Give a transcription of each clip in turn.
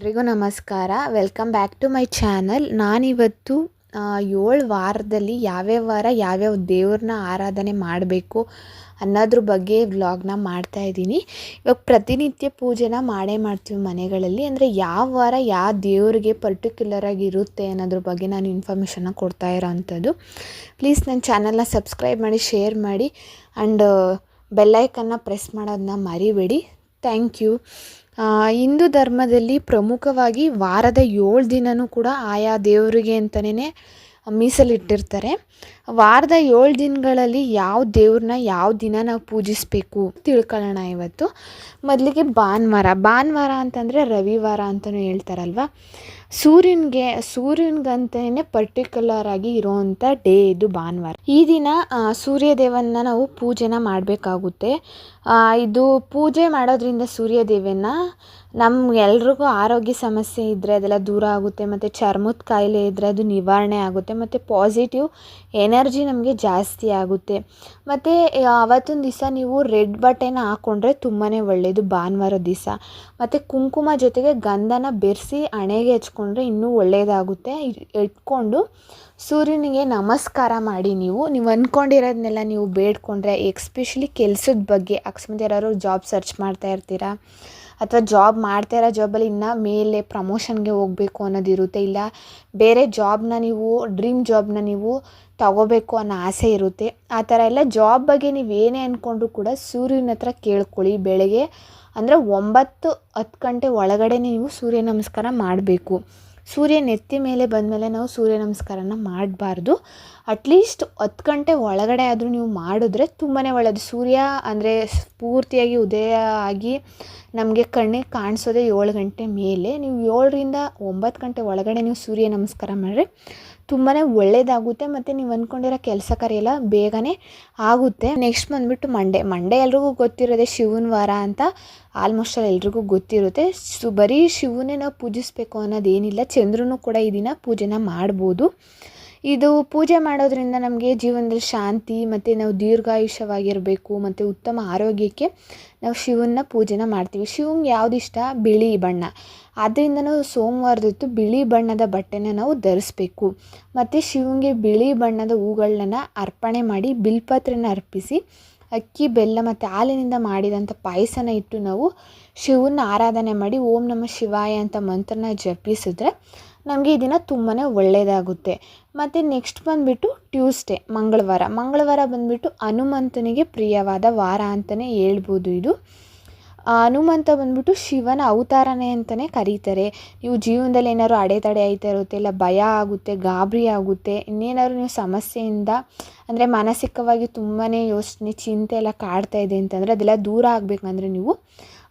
ಎಲ್ರಿಗೂ ನಮಸ್ಕಾರ. Welcome back to my channel ನಾನಿವತ್ತು ಏಳು ವಾರದಲ್ಲಿ ಯಾವ್ಯಾವ ವಾರ ಯಾವ್ಯಾವ ದೇವ್ರನ್ನ ಆರಾಧನೆ ಮಾಡಬೇಕು ಅನ್ನೋದ್ರ ಬಗ್ಗೆ ವ್ಲಾಗ್ನ ಮಾಡ್ತಾ ಇದ್ದೀನಿ. ಇವಾಗ ಪ್ರತಿನಿತ್ಯ ಪೂಜೆನ ಮಾಡೇ ಮಾಡ್ತೀವಿ ಮನೆಗಳಲ್ಲಿ. ಅಂದರೆ ಯಾವ ವಾರ ಯಾವ ದೇವ್ರಿಗೆ ಪರ್ಟಿಕ್ಯುಲರಾಗಿ ಇರುತ್ತೆ ಅನ್ನೋದ್ರ ಬಗ್ಗೆ ನಾನು ಇನ್ಫಾರ್ಮೇಷನ್ನ ಕೊಡ್ತಾ ಇರೋ ಅಂಥದ್ದು ಪ್ಲೀಸ್ ನನ್ನ ಚಾನಲ್ನ ಸಬ್ಸ್ಕ್ರೈಬ್ ಮಾಡಿ ಶೇರ್ ಮಾಡಿ ಆ್ಯಂಡ್ ಬೆಲ್ಲೈಕನ್ನ ಪ್ರೆಸ್ ಮಾಡೋದನ್ನ ಮರಿಬೇಡಿ. ಥ್ಯಾಂಕ್ ಯು ಹಿಂದೂ ಧರ್ಮದಲ್ಲಿ ಪ್ರಮುಖವಾಗಿ ವಾರದ ಏಳು ದಿನವೂ ಕೂಡ ಆಯಾ ದೇವರಿಗೆ ಅಂತಲೇ ಮೀಸಲಿಟ್ಟಿರ್ತಾರೆ. ವಾರದ ಏಳು ದಿನಗಳಲ್ಲಿ ಯಾವ ದೇವ್ರನ್ನ ಯಾವ ದಿನ ನಾವು ಪೂಜಿಸಬೇಕು ತಿಳ್ಕೊಳ್ಳೋಣ ಇವತ್ತು. ಮೊದಲಿಗೆ ಭಾನುವಾರ. ಭಾನುವಾರ ಅಂತಂದರೆ ರವಿವಾರ ಅಂತಲೂ ಹೇಳ್ತಾರಲ್ವ? ಸೂರ್ಯನಿಗೆ ಸೂರ್ಯನಿಗಂತಲೇ ಪರ್ಟಿಕ್ಯುಲರ್ ಆಗಿ ಇರೋವಂಥ ಡೇ ಇದು ಭಾನುವಾರ. ಈ ದಿನ ಸೂರ್ಯದೇವನ್ನ ನಾವು ಪೂಜೆನ ಮಾಡಬೇಕಾಗುತ್ತೆ. ಇದು ಪೂಜೆ ಮಾಡೋದ್ರಿಂದ ಸೂರ್ಯದೇವನ ನಮ್ಗೆಲ್ರಿಗೂ ಆರೋಗ್ಯ ಸಮಸ್ಯೆ ಇದ್ದರೆ ಅದೆಲ್ಲ ದೂರ ಆಗುತ್ತೆ, ಮತ್ತು ಚರ್ಮದ ಕಾಯಿಲೆ ಇದ್ದರೆ ಅದು ನಿವಾರಣೆ ಆಗುತ್ತೆ, ಮತ್ತು ಪಾಸಿಟಿವ್ ಎನರ್ಜಿ ನಮಗೆ ಜಾಸ್ತಿ ಆಗುತ್ತೆ. ಮತ್ತು ಅವತ್ತಿನ ದಿವಸ ನೀವು ರೆಡ್ ಬಟ್ಟೆನ ಹಾಕ್ಕೊಂಡ್ರೆ ತುಂಬಾ ಒಳ್ಳೆಯದು ಭಾನುವಾರ ದಿವಸ. ಮತ್ತು ಕುಂಕುಮ ಜೊತೆಗೆ ಗಂಧನ ಬೆರೆಸಿ ಹಣೆಗೆ ಹಚ್ಕೊಂಡ್ರೆ ಇನ್ನೂ ಒಳ್ಳೆಯದಾಗುತ್ತೆ ಇಟ್ಕೊಂಡು ಸೂರ್ಯನಿಗೆ ನಮಸ್ಕಾರ ಮಾಡಿ ನೀವು. ನೀವು ಅಂದ್ಕೊಂಡಿರೋದನ್ನೆಲ್ಲ ನೀವು ಬೇಡ್ಕೊಂಡ್ರೆ, ಎಕ್ಸ್ಪೆಷಲಿ ಕೆಲಸದ ಬಗ್ಗೆ. ಅಕಸ್ಮಾತ್ ಯಾರಾದ್ರು ಜಾಬ್ ಸರ್ಚ್ ಮಾಡ್ತಾ ಇರ್ತೀರಾ? ಅಥವಾ ಜಾಬ್ ಮಾಡ್ತಾ ಇರೋ ಜಾಬಲ್ಲಿ ಇನ್ನೂ ಮೇಲೆ ಪ್ರಮೋಷನ್ಗೆ ಹೋಗಬೇಕು ಅನ್ನೋದಿರುತ್ತೆ. ಇಲ್ಲ, ಬೇರೆ ಜಾಬ್ನ ನೀವು, ಡ್ರೀಮ್ ಜಾಬ್ನ ನೀವು ತಗೋಬೇಕು ಅನ್ನೋ ಆಸೆ ಇರುತ್ತೆ. ಆ ಥರ ಎಲ್ಲ ಜಾಬ್ ಬಗ್ಗೆ ನೀವು ಏನೇ ಅಂದ್ಕೊಂಡ್ರೂ ಕೂಡ ಸೂರ್ಯನ ಹತ್ರ ಕೇಳ್ಕೊಳ್ಳಿ ಬೆಳಗ್ಗೆ. ಅಂದರೆ ಒಂಬತ್ತು, ಹತ್ತು ಗಂಟೆ ಒಳಗಡೆ ನೀವು ಸೂರ್ಯ ನಮಸ್ಕಾರ ಮಾಡಬೇಕು. ಸೂರ್ಯ ನೆತ್ತಿ ಮೇಲೆ ಬಂದಮೇಲೆ ನಾವು ಸೂರ್ಯ ನಮಸ್ಕಾರನ ಮಾಡಬಾರ್ದು. ಅಟ್ಲೀಸ್ಟ್ ಹತ್ತು ಗಂಟೆ ಒಳಗಡೆ ಆದರೂ ನೀವು ಮಾಡಿದ್ರೆ ತುಂಬಾ ಒಳ್ಳೆಯದು ಸೂರ್ಯ ಅಂದರೆ ಪೂರ್ತಿಯಾಗಿ ಉದಯ ಆಗಿ ನಮಗೆ ಕಣ್ಣಿಗೆ ಕಾಣಿಸೋದೇ ಏಳು ಗಂಟೆ ಮೇಲೆ. ನೀವು ಏಳರಿಂದ ಒಂಬತ್ತು ಗಂಟೆ ಒಳಗಡೆ ನೀವು ಸೂರ್ಯ ನಮಸ್ಕಾರ ಮಾಡಿರಿ. ತುಂಬಾ ಒಳ್ಳೆಯದಾಗುತ್ತೆ ಮತ್ತು ನೀವು ಅಂದ್ಕೊಂಡಿರೋ ಕೆಲಸ ಕಾರ್ಯ ಎಲ್ಲ ಬೇಗನೆ ಆಗುತ್ತೆ. ನೆಕ್ಸ್ಟ್ ಬಂದುಬಿಟ್ಟು ಮಂಡೇ ಮಂಡೇ ಎಲ್ರಿಗೂ ಗೊತ್ತಿರೋದೆ ಶಿವನ ವಾರ ಅಂತ ಆಲ್ಮೋಸ್ಟ್ ಆಲ್ ಎಲ್ರಿಗೂ ಗೊತ್ತಿರುತ್ತೆ. ಸು, ಬರೀ ಶಿವನೇ ನಾವು ಪೂಜಿಸಬೇಕು ಅನ್ನೋದೇನಿಲ್ಲ. ಚಂದ್ರನೂ ಕೂಡ ಈ ದಿನ ಪೂಜೆನ ಮಾಡ್ಬೋದು. ಇದು ಪೂಜೆ ಮಾಡೋದ್ರಿಂದ ನಮಗೆ ಜೀವನದಲ್ಲಿ ಶಾಂತಿ ಮತ್ತು ನಾವು ದೀರ್ಘಾಯುಷ್ಯವಾಗಿರಬೇಕು ಮತ್ತು ಉತ್ತಮ ಆರೋಗ್ಯಕ್ಕೆ ನಾವು ಶಿವನ ಪೂಜೆನ ಮಾಡ್ತೀವಿ. ಶಿವಂಗೆ ಯಾವ್ದು ಇಷ್ಟ? ಬಿಳಿ ಬಣ್ಣ. ಆದ್ದರಿಂದ ನಾವು ಸೋಮವಾರದೊತ್ತು ಬಿಳಿ ಬಣ್ಣದ ಬಟ್ಟೆನ ನಾವು ಧರಿಸ್ಬೇಕು. ಮತ್ತು ಶಿವಂಗೆ ಬಿಳಿ ಬಣ್ಣದ ಹೂಗಳನ್ನ ಅರ್ಪಣೆ ಮಾಡಿ ಬಿಲ್ಪತ್ರೆನ ಅರ್ಪಿಸಿ, ಅಕ್ಕಿ, ಬೆಲ್ಲ ಮತ್ತು ಹಾಲಿನಿಂದ ಮಾಡಿದಂಥ ಪಾಯಸನ ಇಟ್ಟು ನಾವು ಶಿವನ ಆರಾಧನೆ ಮಾಡಿ ಓಂ ನಮ ಶಿವಾಯ ಅಂತ ಮಂತ್ರನ ಜಪಿಸಿದ್ರೆ ನಮಗೆ ಈ ದಿನ ತುಂಬಾ ಒಳ್ಳೆಯದಾಗುತ್ತೆ ಮತ್ತು ನೆಕ್ಸ್ಟ್ ಬಂದುಬಿಟ್ಟು ಟ್ಯೂಸ್ಡೇ ಮಂಗಳವಾರ. ಮಂಗಳವಾರ ಬಂದುಬಿಟ್ಟು ಹನುಮಂತನಿಗೆ ಪ್ರಿಯವಾದ ವಾರ ಅಂತಲೇ ಹೇಳ್ಬೋದು ಇದು. ಹನುಮಂತ ಬಂದುಬಿಟ್ಟು ಶಿವನ ಅವತಾರನೇ ಅಂತಲೇ ಕರೀತಾರೆ. ನೀವು ಜೀವನದಲ್ಲಿ ಏನಾದ್ರು ಅಡೆತಡೆ ಆಯ್ತಾ ಇರುತ್ತೆ, ಇಲ್ಲ ಭಯ ಆಗುತ್ತೆ, ಗಾಬರಿ ಆಗುತ್ತೆ, ಇನ್ನೇನಾದ್ರು ನೀವು ಸಮಸ್ಯೆಯಿಂದ, ಅಂದರೆ ಮಾನಸಿಕವಾಗಿ ತುಂಬಾ ಯೋಚನೆ, ಚಿಂತೆ ಎಲ್ಲ ಕಾಡ್ತಾ ಇದೆ ಅಂತಂದರೆ ಅದೆಲ್ಲ ದೂರ ಆಗಬೇಕಂದ್ರೆ ನೀವು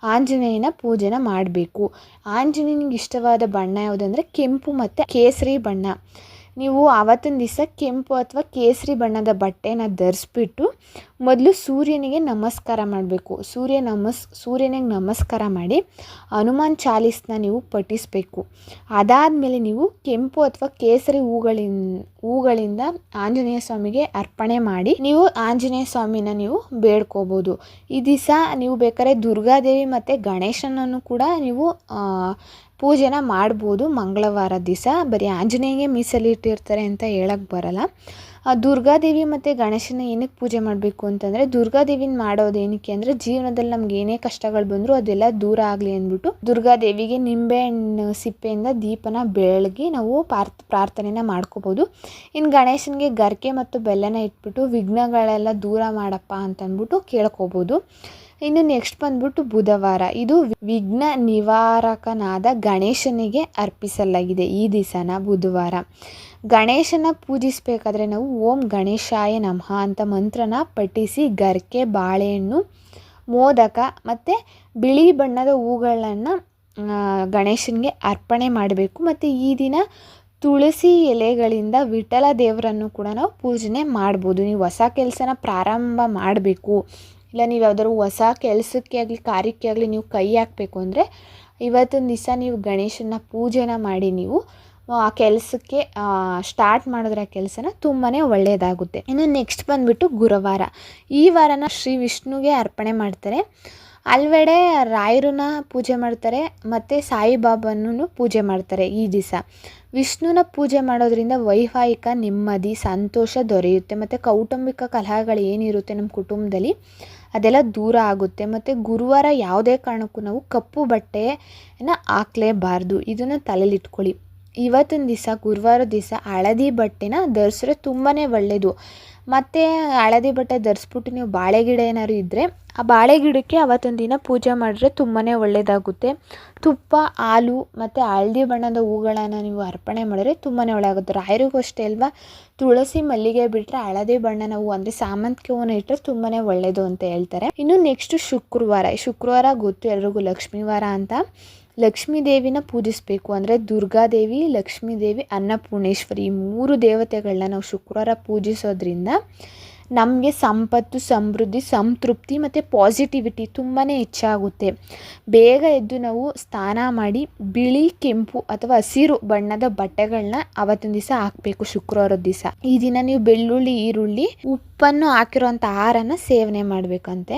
ಆಂಜನೇಯನ ಪೂಜೆನ ಮಾಡಬೇಕು. ಆಂಜನೇಯನಿಗೆ ಇಷ್ಟವಾದ ಬಣ್ಣ ಯಾವುದಂದರೆ ಕೆಂಪು ಮತ್ತು ಕೇಸರಿ ಬಣ್ಣ. ನೀವು ಆವತ್ತಿನ ದಿವಸ ಕೆಂಪು ಅಥವಾ ಕೇಸರಿ ಬಣ್ಣದ ಬಟ್ಟೆನ ಧರಿಸ್ಬಿಟ್ಟು ಮೊದಲು ಸೂರ್ಯನಿಗೆ ನಮಸ್ಕಾರ ಮಾಡಬೇಕು. ಸೂರ್ಯ ನಮಸ್, ಸೂರ್ಯನಿಗೆ ನಮಸ್ಕಾರ ಮಾಡಿ ಹನುಮಾನ್ ಚಾಲೀಸ್ನ ನೀವು ಪಠಿಸಬೇಕು. ಅದಾದಮೇಲೆ ನೀವು ಕೆಂಪು ಅಥವಾ ಕೇಸರಿ ಹೂಗಳಿಂದ ಹೂಗಳಿಂದ ಆಂಜನೇಯ ಸ್ವಾಮಿಗೆ ಅರ್ಪಣೆ ಮಾಡಿ ನೀವು ಆಂಜನೇಯ ಸ್ವಾಮಿನ ನೀವು ಬೇಡ್ಕೋಬೋದು. ಈ ದಿವಸ ನೀವು ಬೇಕಾದ್ರೆ ದುರ್ಗಾದೇವಿ ಮತ್ತು ಗಣೇಶನನ್ನು ಕೂಡ ನೀವು ಪೂಜೆನ ಮಾಡ್ಬೋದು ಮಂಗಳವಾರ ದಿವಸ. ಬರೀ ಆಂಜನೇಯನಿಗೆ ಮೀಸಲಿಟ್ಟಿರ್ತಾರೆ ಅಂತ ಹೇಳಕ್ಕೆ ಬರಲ್ಲ. ದುರ್ಗಾದೇವಿ ಮತ್ತು ಗಣೇಶನ ಏನಕ್ಕೆ ಪೂಜೆ ಮಾಡಬೇಕು ಅಂತಂದರೆ, ದುರ್ಗಾದೇವಿನ ಮಾಡೋದು ಏನಕ್ಕೆ ಅಂದರೆ, ಜೀವನದಲ್ಲಿ ನಮ್ಗೆ ಏನೇ ಕಷ್ಟಗಳು ಬಂದರೂ ಅದೆಲ್ಲ ದೂರ ಆಗಲಿ ಅಂದ್ಬಿಟ್ಟು ದುರ್ಗಾದೇವಿಗೆ ನಿಂಬೆಹಣ್ಣು ಸಿಪ್ಪೆಯಿಂದ ದೀಪನ ಬೆಳಗಿ ನಾವು ಪಾರ್ತ್ ಪ್ರಾರ್ಥನೆನ ಮಾಡ್ಕೋಬೋದು. ಇನ್ನು ಗಣೇಶನಿಗೆ ಗರಿಕೆ ಮತ್ತು ಬೆಲ್ಲನ ಇಟ್ಬಿಟ್ಟು ವಿಘ್ನಗಳೆಲ್ಲ ದೂರ ಮಾಡಪ್ಪ ಅಂತಂದ್ಬಿಟ್ಟು ಕೇಳ್ಕೊಬೋದು. ಇನ್ನು ನೆಕ್ಸ್ಟ್ ಬಂದ್ಬಿಟ್ಟು ಬುಧವಾರ. ಇದು ವಿಘ್ನ ನಿವಾರಕನಾದ ಗಣೇಶನಿಗೆ ಅರ್ಪಿಸಲಾಗಿದೆ ಈ ದಿವಸನ ಬುಧವಾರ. ಗಣೇಶನ ಪೂಜಿಸಬೇಕಾದ್ರೆ ನಾವು ಓಂ ಗಣೇಶಾಯ ನಮಃ ಅಂತ ಮಂತ್ರನ ಪಠಿಸಿ ಗರ್ಕೆ, ಬಾಳೆಹಣ್ಣು, ಮೋದಕ ಮತ್ತು ಬಿಳಿ ಬಣ್ಣದ ಹೂಗಳನ್ನು ಗಣೇಶನಿಗೆ ಅರ್ಪಣೆ ಮಾಡಬೇಕು. ಮತ್ತು ಈ ದಿನ ತುಳಸಿ ಎಲೆಗಳಿಂದ ವಿಠಲ ದೇವರನ್ನು ಕೂಡ ನಾವು ಪೂಜನೆ ಮಾಡ್ಬೋದು. ನೀವು ಹೊಸ ಕೆಲಸನ ಪ್ರಾರಂಭ ಮಾಡಬೇಕು. ಇಲ್ಲ, ನೀವು ಯಾವ್ದಾದ್ರು ಹೊಸ ಕೆಲಸಕ್ಕೆ ಆಗಲಿ, ಕಾರ್ಯಕ್ಕೆ ಆಗಲಿ ನೀವು ಕೈ ಹಾಕಬೇಕು ಅಂದರೆ ಇವತ್ತಿನ ದಿವಸ ನೀವು ಗಣೇಶನ ಪೂಜೆನ ಮಾಡಿ ನೀವು, ಆ ಕೆಲಸಕ್ಕೆ ಸ್ಟಾರ್ಟ್ ಮಾಡಿದ್ರೆ ಆ ಕೆಲಸನ ತುಂಬಾ ಒಳ್ಳೆಯದಾಗುತ್ತೆ ಇನ್ನು ನೆಕ್ಸ್ಟ್ ಬಂದುಬಿಟ್ಟು ಗುರುವಾರ. ಈ ವಾರನ ಶ್ರೀ ವಿಷ್ಣುಗೆ ಅರ್ಪಣೆ ಮಾಡ್ತಾರೆ. ಅಲ್ವೆಡೆ ರಾಯರನ್ನ ಪೂಜೆ ಮಾಡ್ತಾರೆ, ಮತ್ತು ಸಾಯಿಬಾಬಾನೂ ಪೂಜೆ ಮಾಡ್ತಾರೆ ಈ ದಿವಸ. ವಿಷ್ಣುನ ಪೂಜೆ ಮಾಡೋದ್ರಿಂದ ವೈವಾಹಿಕ ನೆಮ್ಮದಿ, ಸಂತೋಷ ದೊರೆಯುತ್ತೆ, ಮತ್ತು ಕೌಟುಂಬಿಕ ಕಲಹಗಳು ಏನಿರುತ್ತೆ ನಮ್ಮ ಕುಟುಂಬದಲ್ಲಿ ಅದೆಲ್ಲ ದೂರ ಆಗುತ್ತೆ. ಮತ್ತು ಗುರುವಾರ ಯಾವುದೇ ಕಾರಣಕ್ಕೂ ನಾವು ಕಪ್ಪು ಬಟ್ಟೆಯನ್ನು ಹಾಕ್ಲೇಬಾರ್ದು. ಇದನ್ನು ತಲೆಲಿಟ್ಕೊಳ್ಳಿ ಇವತ್ತಿನ ದಿವಸ, ಗುರುವಾರ ದಿವಸ ಹಳದಿ ಬಟ್ಟೆನ ಧರಿಸಿದ್ರೆ ತುಂಬಾ ಒಳ್ಳೆಯದು ಮತ್ತು ಹಳದಿ ಬಟ್ಟೆ ಧರಿಸ್ಬಿಟ್ಟು ನೀವು ಬಾಳೆ ಗಿಡ ಏನಾದ್ರು ಇದ್ದರೆ ಆ ಬಾಳೆ ಗಿಡಕ್ಕೆ ಅವತ್ತೊಂದು ದಿನ ಪೂಜೆ ಮಾಡಿದ್ರೆ ತುಂಬಾ ಒಳ್ಳೆಯದಾಗುತ್ತೆ ತುಪ್ಪ, ಹಾಲು ಮತ್ತು ಹಳದಿ ಬಣ್ಣದ ಹೂಗಳನ್ನು ನೀವು ಅರ್ಪಣೆ ಮಾಡಿದ್ರೆ ತುಂಬಾ ಒಳ್ಳೆಯದಾಗುತ್ತೆ ರಾಯರಿಗೂ ಅಷ್ಟೇ ಅಲ್ವಾ? ತುಳಸಿ ಮಲ್ಲಿಗೆ ಬಿಟ್ಟರೆ ಹಳದಿ ಬಣ್ಣನ ಹೂವು ಅಂದರೆ ಸಾಮಂತಿಗೆ ಹೂವನ್ನ ಇಟ್ಟರೆ ತುಂಬಾ ಒಳ್ಳೆಯದು ಅಂತ ಹೇಳ್ತಾರೆ. ಇನ್ನು ನೆಕ್ಸ್ಟು ಶುಕ್ರವಾರ. ಶುಕ್ರವಾರ ಗೊತ್ತು ಎಲ್ರಿಗೂ ಲಕ್ಷ್ಮೀ ವಾರ ಅಂತ. ಲಕ್ಷ್ಮೀ ದೇವಿನ ಪೂಜಿಸಬೇಕು ಅಂದರೆ ದುರ್ಗಾದೇವಿ ಲಕ್ಷ್ಮೀ ದೇವಿ, ಅನ್ನಪೂರ್ಣೇಶ್ವರಿ ಈ ಮೂರು ದೇವತೆಗಳನ್ನ ನಾವು ಶುಕ್ರವಾರ ಪೂಜಿಸೋದ್ರಿಂದ ನಮಗೆ ಸಂಪತ್ತು, ಸಮೃದ್ಧಿ, ಸಂತೃಪ್ತಿ ಮತ್ತು ಪಾಸಿಟಿವಿಟಿ ತುಂಬಾ ಹೆಚ್ಚಾಗುತ್ತೆ. ಬೇಗ ಎದ್ದು ನಾವು ಸ್ನಾನ ಮಾಡಿ ಬಿಳಿ ಕೆಂಪು ಅಥವಾ ಹಸಿರು ಬಣ್ಣದ ಬಟ್ಟೆಗಳನ್ನ ಅವತ್ತಿನ ದಿವಸ ಹಾಕಬೇಕು ಶುಕ್ರವಾರದ ದಿವಸ. ಈ ದಿನ ನೀವು ಬೆಳ್ಳುಳ್ಳಿ, ಈರುಳ್ಳಿ, ಉಪ್ಪನ್ನು ಹಾಕಿರೋಂಥ ಆಹಾರನ ಸೇವನೆ ಮಾಡಬೇಕಂತೆ.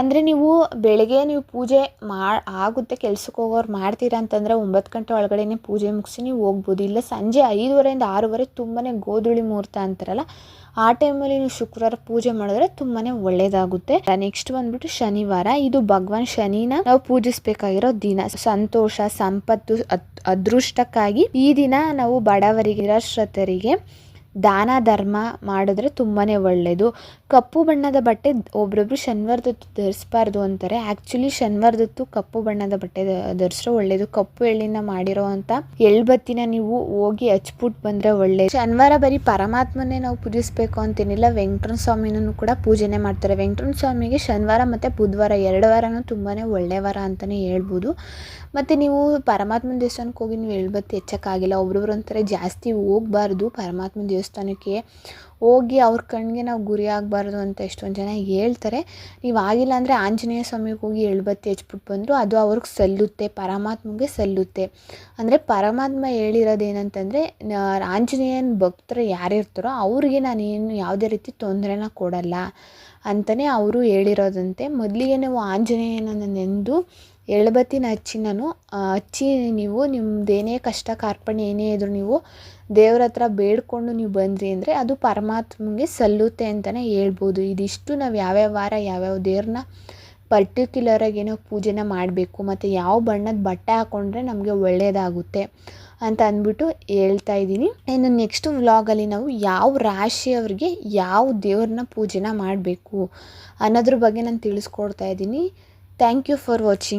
ಅಂದರೆ ನೀವು ಬೆಳಗ್ಗೆ ನೀವು ಪೂಜೆ ಮಾ, ಆಗುತ್ತೆ, ಕೆಲಸಕ್ಕೆ ಹೋಗೋರು ಮಾಡ್ತೀರಾ ಅಂತಂದರೆ ಒಂಬತ್ತು ಗಂಟೆ ಒಳಗಡೆನೇ ಪೂಜೆ ಮುಗಿಸಿ ನೀವು ಹೋಗ್ಬೋದು. ಇಲ್ಲ ಸಂಜೆ ಐದುವರೆಯಿಂದ ಆರೂವರೆ ತುಂಬಾ ಗೋಧುಳಿ ಮುಹೂರ್ತ ಅಂತಾರಲ್ಲ ಆ ಟೈಮಲ್ಲಿ ನೀವು ಶುಕ್ರವಾರ ಪೂಜೆ ಮಾಡಿದ್ರೆ ತುಂಬಾ ಒಳ್ಳೇದಾಗುತ್ತೆ. ನೆಕ್ಸ್ಟ್ ಬಂದ್ಬಿಟ್ಟು ಶನಿವಾರ. ಇದು ಭಗವಾನ್ ಶನಿನ ನಾವು ಪೂಜಿಸಬೇಕಾಗಿರೋ ದಿನ. ಸಂತೋಷ, ಸಂಪತ್ತು ಅದೃಷ್ಟಕ್ಕಾಗಿ ಈ ದಿನ ನಾವು ಬಡವರಿಗೆ ನಿರಾಶ್ರಿತರಿಗೆ ದಾನ, ಧರ್ಮ ಮಾಡಿದ್ರೆ ತುಂಬಾ ಒಳ್ಳೆಯದು ಕಪ್ಪು ಬಣ್ಣದ ಬಟ್ಟೆ ಒಬ್ರೊಬ್ರು ಶನಿವಾರದತ್ತು ಧರಿಸ್ಬಾರ್ದು ಅಂತಾರೆ. ಆ್ಯಕ್ಚುಲಿ ಶನಿವಾರದತ್ತು ಕಪ್ಪು ಬಣ್ಣದ ಬಟ್ಟೆ ಧರಿಸ್ರೆ ಒಳ್ಳೆಯದು ಕಪ್ಪು ಎಳ್ಳಿನ ಮಾಡಿರೋವಂಥ ಎಳ್ಬತ್ತಿನ ನೀವು ಹೋಗಿ ಹಚ್ಬಿಟ್ಟು ಬಂದರೆ ಒಳ್ಳೆಯದು ಶನಿವಾರ ಬರೀ ಪರಮಾತ್ಮನೇ ನಾವು ಪೂಜಿಸ್ಬೇಕು ಅಂತೇನಿಲ್ಲ ವೆಂಕಟರಮಣ ಸ್ವಾಮಿನೂ ಕೂಡ ಪೂಜೆನೇ ಮಾಡ್ತಾರೆ. ವೆಂಕಟರಮಣ ಸ್ವಾಮಿಗೆ ಶನಿವಾರ ಮತ್ತು ಬುಧವಾರ, ಎರಡು ವಾರನೂ ತುಂಬಾ ಒಳ್ಳೆಯ ವಾರ ಅಂತಲೇ ಹೇಳ್ಬೋದು. ಮತ್ತು ನೀವು ಪರಮಾತ್ಮನ ದೇವಸ್ಥಾನಕ್ಕೆ ಹೋಗಿ ನೀವು ಎಳ್ಬತ್ತಿ ಹೆಚ್ಚಕ್ಕಾಗಿಲ್ಲ. ಒಬ್ರೊಬ್ರು ಒಂಥರ ಜಾಸ್ತಿ ಹೋಗ್ಬಾರ್ದು. ಪರಮಾತ್ಮನ ದೇವಸ್ಥಾನಕ್ಕೆ ಹೋಗಿ ಅವ್ರ ಕಣ್ಣಿಗೆ ನಾವು ಗುರಿ ಆಗಬಾರ್ದು ಅಂತ ಎಷ್ಟೊಂದು ಜನ ಹೇಳ್ತಾರೆ. ನೀವು ಆಗಿಲ್ಲ ಅಂದರೆ ಆಂಜನೇಯ ಸ್ವಾಮಿಗೆ ಹೋಗಿ ಎಳ್ಬತ್ತಿ ಹಚ್ಬಿಟ್ಟು ಬಂದರು. ಅದು ಅವ್ರಿಗೆ ಸಲ್ಲುತ್ತೆ, ಪರಮಾತ್ಮಗೆ ಸಲ್ಲುತ್ತೆ. ಅಂದರೆ ಪರಮಾತ್ಮ ಹೇಳಿರೋದು ಏನಂತಂದರೆ ಆಂಜನೇಯನ ಭಕ್ತರು ಯಾರಿರ್ತಾರೋ ಅವ್ರಿಗೆ ನಾನೇನು ಯಾವುದೇ ರೀತಿ ತೊಂದರೆನ ಕೊಡಲ್ಲ ಅಂತಲೇ ಅವರು ಹೇಳಿರೋದಂತೆ. ಮೊದಲಿಗೆ ನಾವು ಆಂಜನೇಯನನ್ನು ನೆನೆದು ಎಳ್ಬತ್ತಿನ ಹಚ್ಚಿ ನಾನು ಹಚ್ಚಿ ನೀವು ನಿಮ್ಮದೇನೇ ಕಷ್ಟ, ಕಾರ್ಪಣ್ಯ ಏನೇ ಇದ್ರು ನೀವು ದೇವ್ರ ಹತ್ರ ಬೇಡ್ಕೊಂಡು ನೀವು ಬಂದ್ರಿ ಅಂದರೆ ಅದು ಪರಮಾತ್ಮಗೆ ಸಲ್ಲುತ್ತೆ ಅಂತಲೇ ಹೇಳ್ಬೋದು. ಇದಿಷ್ಟು ನಾವು ಯಾವ್ಯಾವ ವಾರ ಯಾವ್ಯಾವ ದೇವ್ರನ್ನ ಪರ್ಟಿಕ್ಯುಲರಾಗಿ ಏನೋ ಪೂಜೆನ ಮಾಡಬೇಕು, ಮತ್ತು ಯಾವ ಬಣ್ಣದ ಬಟ್ಟೆ ಹಾಕ್ಕೊಂಡ್ರೆ ನಮಗೆ ಒಳ್ಳೆಯದಾಗುತ್ತೆ ಅಂತ ಅಂದ್ಬಿಟ್ಟು ಹೇಳ್ತಾ ಇದ್ದೀನಿ. ಇನ್ನು ನೆಕ್ಸ್ಟ್ ವ್ಲಾಗಲ್ಲಿ ನಾವು ಯಾವ ರಾಶಿಯವ್ರಿಗೆ ಯಾವ ದೇವ್ರನ್ನ ಪೂಜೆನ ಮಾಡಬೇಕು ಅನ್ನೋದ್ರ ಬಗ್ಗೆ ನಾನು ತಿಳಿಸ್ಕೊಡ್ತಾ ಇದ್ದೀನಿ. Thank you for watching